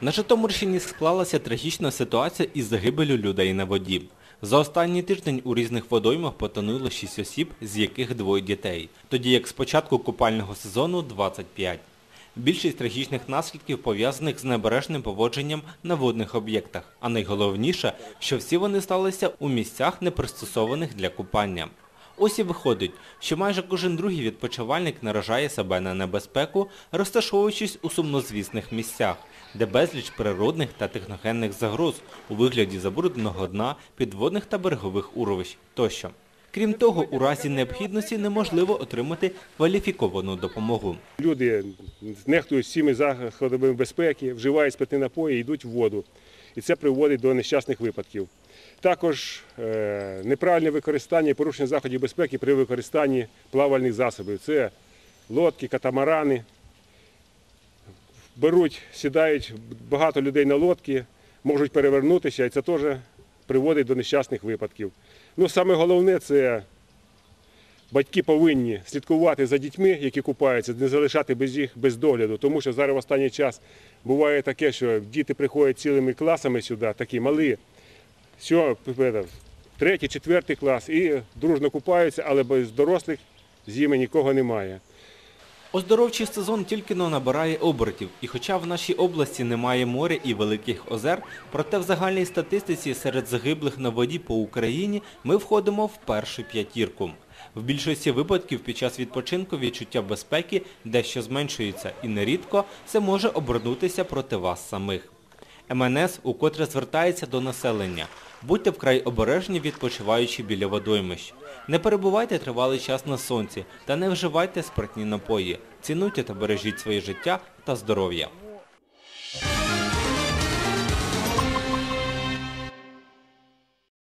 На Житомирщині склалася трагічна ситуація із загибелю людей на воді. За останній тиждень у різних водоймах потонуло 6 осіб, з яких двоє дітей, тоді як з початку купального сезону 25. Більшість трагічних наслідків пов'язаних з небережним поводженням на водних об'єктах, а найголовніше, що всі вони сталися у місцях, не пристосованих для купання. Ось і виходить, що майже кожен другий відпочивальник наражає себе на небезпеку, розташовуючись у сумнозвісних місцях, де безліч природних та техногенних загроз у вигляді забрудненого дна, підводних та берегових уровищ тощо. Крім того, у разі необхідності неможливо отримати кваліфіковану допомогу. Люди нехтують всіми заходами безпеки, вживають спиртні напої і йдуть в воду. І це приводить до нещасних випадків. Також е, неправильне використання і порушення заходів безпеки при використанні плавальних засобів. Це лодки, катамарани. Беруть, сідають багато людей на лодки, можуть перевернутися, і це теж приводить до нещасних випадків. Ну, саме головне це Батьки повинні слідкувати за дітьми, які купаються, не залишати без їх без догляду, тому що зараз в останній час буває таке, що діти приходять цілими класами сюди, такі малі, що, третій, четвертий клас, і дружно купаються, але без дорослих з нікого немає. Оздоровчий сезон тільки но набирає обертів, і хоча в нашій області немає моря і великих озер, проте в загальній статистиці серед загиблих на воді по Україні ми входимо в першу п'ятірку. В більшості випадків під час відпочинку відчуття безпеки дещо зменшується і нерідко це може обернутися проти вас самих. МНС укотре звертається до населення. Будьте вкрай обережні, відпочиваючи біля водоймищ. Не перебувайте тривалий час на сонці та не вживайте спиртні напої. Цінуйте та бережіть своє життя та здоров'я.